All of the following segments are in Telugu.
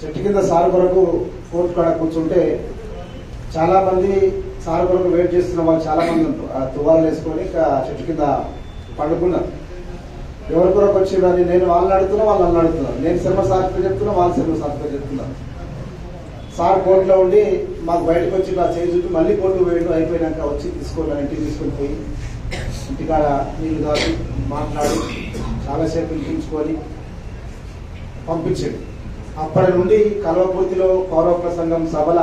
చెట్టు కింద సార్ కొరకు కోర్టు కాడ కూర్చుంటే చాలా మంది సార్ కొరకు వెయిట్ చేస్తున్న వాళ్ళు చాలా మంది ఉంటారు ఆ తువాలు వేసుకొని చెట్టు కింద పండుకున్నారు. ఎవరి కొరకు వచ్చిందని నేను వాళ్ళని అడుగుతున్నా వాళ్ళు నన్ను అడుగుతున్నారు. నేను శర్మ సార్తో చెప్తున్నా వాళ్ళు శర్మ సార్తో చెప్తున్నారు. సార్ కోర్టులో ఉండి మాకు బయటకు వచ్చి నా చేయి చూపి మళ్ళీ కోర్టు వేయడం అయిపోయినాక వచ్చి తీసుకొని ఇంటికి తీసుకొని పోయి ఇంటికాడ నీళ్ళు కాదు మాట్లాడి చాలాసేపు పిలిపించుకొని పంపించాడు. అప్పటి నుండి కల్వపూర్తిలో పౌరవ సంఘం సభల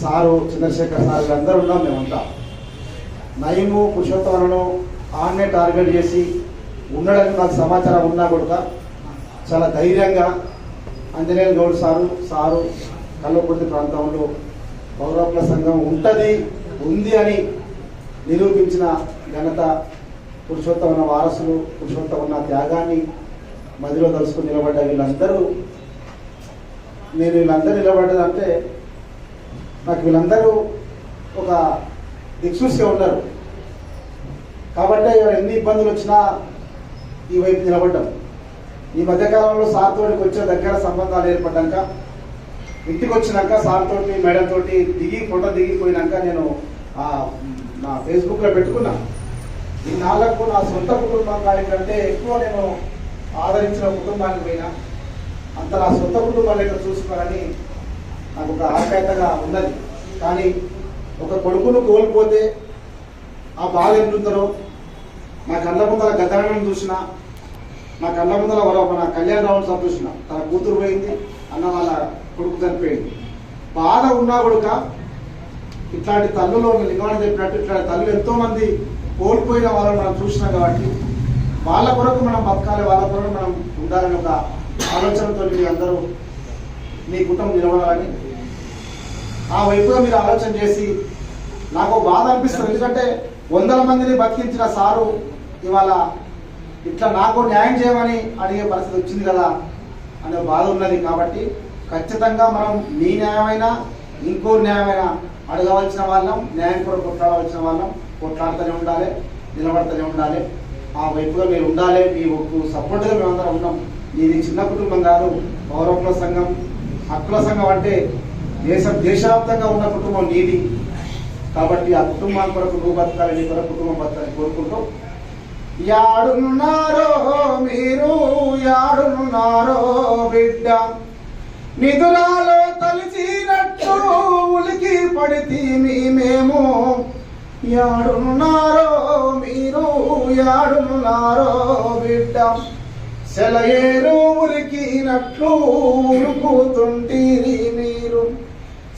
సారు చంద్రశేఖర్ సార్ అందరూ ఉన్నాం మేమంతా. నయము పురుషోత్తమలను ఆన్నే టార్గెట్ చేసి ఉండడానికి నాకు సమాచారం ఉన్నా కూడా చాలా ధైర్యంగా ఆంజనేయ గౌడ్ సారు సారు కల్వకుర్తి ప్రాంతంలో పౌరత్వ సంఘం ఉంటుంది ఉంది అని నిరూపించిన ఘనత పురుషోత్తమ వారసులు పురుషోత్తమ త్యాగాన్ని మధ్యలో తలుసుకుని నిలబడ్డ వీళ్ళందరూ నేను వీళ్ళందరూ నిలబడ్డదంటే నాకు వీళ్ళందరూ ఒక దిక్సూసిగా ఉన్నారు. కాబట్టి ఎన్ని ఇబ్బందులు వచ్చినా ఈ వైపు నిలబడ్డాం. ఈ మధ్యకాలంలో సార్ వచ్చిన దగ్గర సంబంధాలు ఏర్పడ్డాక ఇంటికి వచ్చినాక సార్ తోటి మేడం తోటి దిగి ఫోటో దిగిపోయినాక నేను నా ఫేస్బుక్లో పెట్టుకున్నా. ఈ నాళ్ళకు నా సొంత కుటుంబం కంటే ఎక్కువ నేను ఆదరించిన కుటుంబానికి పోయినా అంత నా సొంత కుటుంబాలు ఇక్కడ చూసుకోవాలని నాకు ఒక ఆప్యాయతగా ఉన్నది. కానీ ఒక కొడుకును కోల్పోతే ఆ బాధ ఎంతుందరో నా కళ్ళ ముందర గతరణం చూసిన నా కళ్ళ ముందర ఒక నా కళ్యాణ్ రావుని సంతోషిన తన కూతురు పోయింది అన్న వాళ్ళ కొడుకు చనిపోయింది. బాధ ఉన్నా కొడుక ఇట్లాంటి తల్లులో లింగవాణి చెప్పినట్టు ఇట్లాంటి తల్లులు ఎంతోమంది కోల్పోయిన వాళ్ళని మనం చూసినాం కాబట్టి వాళ్ళ కొరకు మనం బతకాలి వాళ్ళ కొరకు మనం ఉండాలని ఒక ఆలోచనతో మీరు అందరూ మీ కుటుంబం నిలబడాలని ఆ వైపుగా మీరు ఆలోచన చేసి నాకు బాధ అనిపిస్తుంది. ఎందుకంటే వందల మందిని బతికించిన సారు ఇవాళ ఇట్లా నాకు న్యాయం చేయమని అడిగే పరిస్థితి వచ్చింది కదా అనే బాధ ఉన్నది. కాబట్టి ఖచ్చితంగా మనం మీ న్యాయమైనా ఇంకో న్యాయమైనా అడగవలసిన వాళ్ళం న్యాయం కూడా కొట్లాడవలసిన వాళ్ళం కొట్లాడుతూనే ఉండాలి నిలబడుతూనే ఉండాలి. ఆ వైపుగా మీరు ఉండాలి. మీ సపోర్ట్గా మేమందరం ఉన్నాం. ఇది చిన్న కుటుంబం కాదు పౌరకుల సంఘం హక్కుల సంఘం అంటే దేశ దేశవ్యాప్తంగా ఉన్న కుటుంబం నీది. కాబట్టి ఆ కుటుంబాల కొరకు నువ్వు బతకాలి నీ కొరకు కుటుంబం బతకాలని కోరుకుంటూ యాడున్నారో మీరు యాడున్నారో బిడ్డ. నిధురాలో తలిచినట్టు ఉలికి పడితే మేము యాడున్నారో మీరు యాడున్నారో బిడ్డ. సెలయేరు ఉరికినట్లు ఉరుకుతుంటిరి మీరు.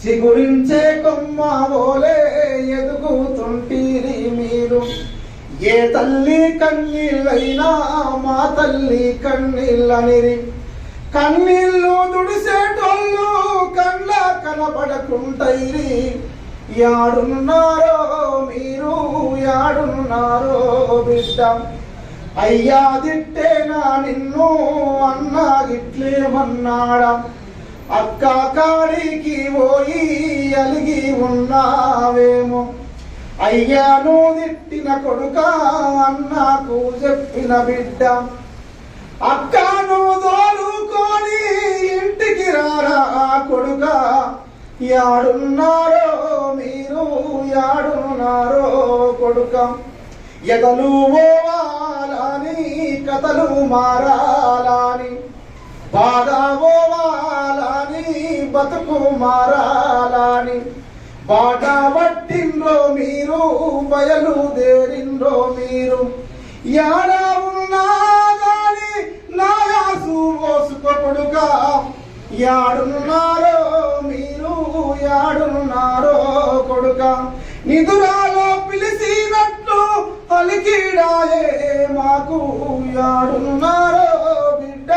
చిగురించే కొమ్మ ఓలే ఎదుగుతుంటిరి మీరు. ఏ తల్లి కన్నీళ్ళైనా మా తల్లి కన్నీళ్ళనిరి. కన్నీళ్ళు దుడిసేటోళ్ళు కండ్ల కనపడకుంటైరి. యాడున్నారో మీరు యాడున్నారో బిడ్డ. అయ్యా దిట్టేనా నిన్ను అన్న గిట్లేమన్నాడా అక్క కాడికి పోయి అలిగి ఉన్నావేమో. అయ్యాను తిట్టిన కొడుక అన్నకు చెప్పిన బిడ్డ. అక్కను దోలుకొని ఇంటికి రారా కొడుక. యాడున్నారో యాడున్నారో కొడుక? ఎదలు ఓవాలని కథలు మారాలని. బాధ ఓవాలని బతుకు మారాలని. బాట పట్టిండ్రో మీరు బయలుదేరిండ్రో మీరు. యాడ ఉన్నా గాని నాయాసు మోసుకోడుక యాడున్నారో మీరు యాడున్నారో కొడుక. నిదురాలో పలికిడాయే మాకు యాడున్నారో బిడ్డ?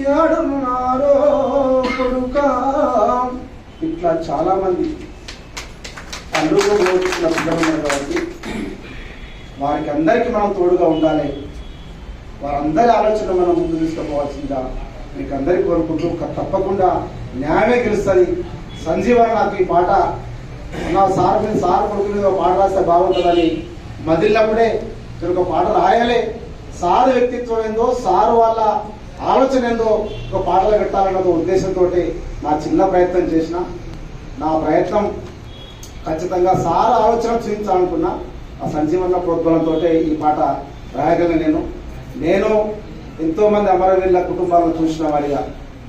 యాడున్నారో కొడుక? ఇట్లా చాలా మంది పోతున్న పిల్లలు ఉన్నారు కాబట్టి వారికి అందరికీ మనం తోడుగా ఉండాలి. వారందరి ఆలోచన మనం ముందు తీసుకుపోవాల్సిందా? మీకు అందరికీ కోరుకుంటూ తప్పకుండా న్యాయమే గెలుస్తుంది. సంజీవన్ నాకు ఈ పాట నా సార్ సార్ కొడుకు మీద పాట రాస్తే బాగుంటుందని మదిలినప్పుడే మీరు ఒక పాట రాయాలి. సారు వ్యక్తిత్వం ఏందో సారు వాళ్ళ ఆలోచన ఏందో ఒక పాటలు పెట్టాలన్న ఉద్దేశంతో నా చిన్న ప్రయత్నం చేసిన. నా ప్రయత్నం ఖచ్చితంగా సార్ ఆలోచన చూపించాలనుకున్నా ఆ సంజీవన్న ప్రోద్బలంతో ఈ పాట రాయగలను నేను. నేను ఎంతోమంది అమరవీళ్ళ కుటుంబాలను చూసిన వాడిగా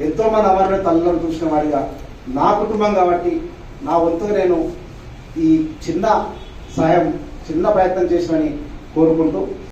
ఎంతో మంది తల్లులను చూసిన వాడిగా. నా కుటుంబం కాబట్టి నా వంతు నేను ఈ చిన్న సాయం చిన్న ప్రయత్నం చేసినని కోరుకుంటూ